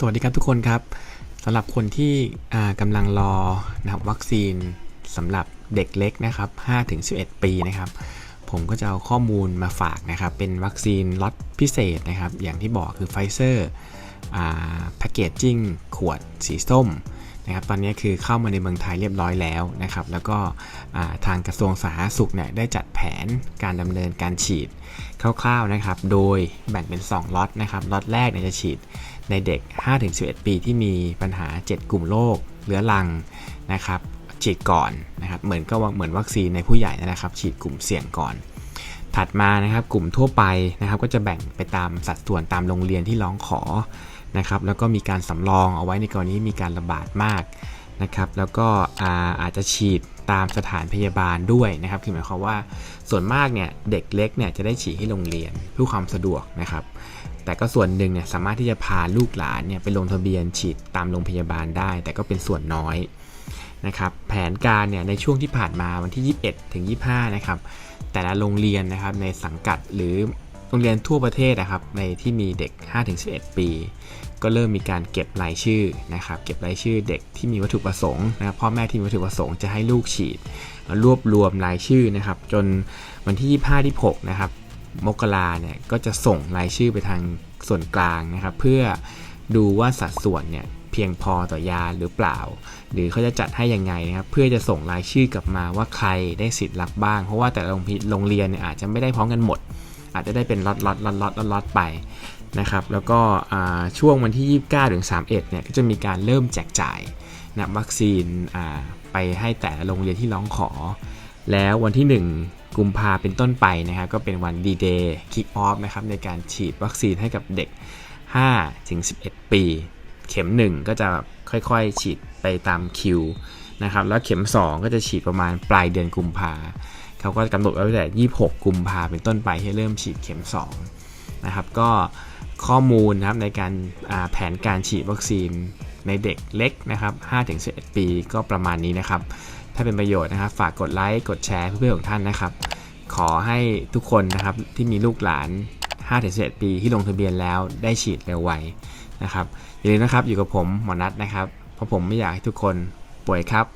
สวัสดีครับทุกคนครับสำหรับคนที่กำลังรอนะครับวัคซีนสำหรับเด็กเล็กนะครับ5-11 ปีนะครับ ผมก็จะเอาข้อมูลมาฝากนะครับ เป็นวัคซีนล็อตพิเศษนะครับ อย่างที่บอกคือไฟเซอร์แพคเกจจิ้งขวดสีส้มนะครับ ตอนนี้คือเข้ามาในเมืองไทยเรียบร้อยแล้วนะครับ แล้วก็ทางกระทรวงสาธารณสุขเนี่ยได้จัดแผนการดำเนินการฉีดคร่าวๆนะครับ โดยแบ่งเป็น 2 ล็อตนะครับ ล็อตแรกเนี่ยจะฉีด ในเด็ก 5-11 ปีที่มีปัญหา 7 กลุ่มโรคเรื้อรังนะครับฉีดก่อนนะครับเหมือนก็เหมือนวัคซีนในผู้ใหญ่นะครับ ฉีดกลุ่มเสี่ยงก่อน ถัดมานะครับกลุ่มทั่วไปนะครับก็จะแบ่งไปตามสัดส่วนตามโรงเรียนที่ร้องขอนะครับแล้วก็มีการสำรองเอาไว้ในกรณีมีการระบาดมากนะครับแล้วก็อาอาจจะฉีด ตามสถานพยาบาลด้วยนะครับ คือหมายความว่าส่วนมากเนี่ยเด็กเล็กเนี่ยจะได้ฉีดที่โรงเรียนเพื่อความสะดวกนะครับ แต่ก็ส่วนหนึ่งเนี่ยสามารถที่จะพาลูกหลานเนี่ยไปลงทะเบียนฉีดตามโรงพยาบาลได้ แต่ก็เป็นส่วนน้อยนะครับ แผนการเนี่ยในช่วงที่ผ่านมาวันที่ 21 ถึง 25 นะครับ แต่ละโรงเรียนนะครับในสังกัดหรือ โรงเรียนทั่วประเทศนะครับในที่มีเด็ก 5-11 ปี ก็เริ่มมีการเก็บรายชื่อนะครับเก็บรายชื่อเด็กที่มีวัตถุประสงค์นะครับพ่อแม่ที่มีวัตถุประสงค์จะให้ลูกฉีด รวบรวมรายชื่อนะครับจนวันที่ 25 ที่ 6 นะครับมกราเนี่ยก็จะส่งรายชื่อไปทางส่วนกลางนะครับ เพื่อดูว่าสัดส่วนเนี่ยเพียงพอต่อยาหรือเปล่า หรือเขาจะจัดให้ยังไงนะครับ เพื่อจะส่งรายชื่อกลับมาว่าใครได้สิทธิ์รับบ้าง เพราะว่าแต่ละโรงพิโรงเรียนเนี่ยอาจจะไม่ได้พร้อมกันหมด อาจจะได้เป็นล็อตล็อตล็อตล็อตล็อตไปนะครับแล้วก็ช่วงวันที่ 29ถึง31เนี่ยก็จะมีการเริ่มแจกจ่ายนะวัคซีนไปให้แต่ละโรงเรียนที่ร้องขอ แล้ววันที่ 1 กุมภาเป็นต้นไปนะครับก็เป็นวันดีเดย์คิกออฟนะครับในการฉีดวัคซีนให้กับเด็ก5ถึง11 ปี เข็ม 1 ก็จะค่อยๆฉีดไปตามคิวนะครับแล้วเข็ม 2 ก็จะฉีดประมาณปลายเดือนกุมภา เขาก็กำหนดไว้แต่ 26 กุมภาเป็นต้นไปให้เริ่มฉีดเข็ม2นะครับก็ข้อมูลนะครับในการแผนการฉีดวัคซีนในเด็กเล็กนะครับ 5-11 ปีก็ประมาณนี้นะครับ ถ้าเป็นประโยชน์นะครับ ฝากกดไลค์ กดแชร์เพื่อนๆของท่านนะครับ ขอให้ทุกคนนะครับที่มีลูกหลาน 5-11 ปีที่ลงทะเบียนแล้วได้ฉีดเร็วไวนะครับ อย่าลืมนะครับอยู่กับผมหมอนัทนะครับ เพราะผมไม่อยากให้ทุกคนป่วยครับ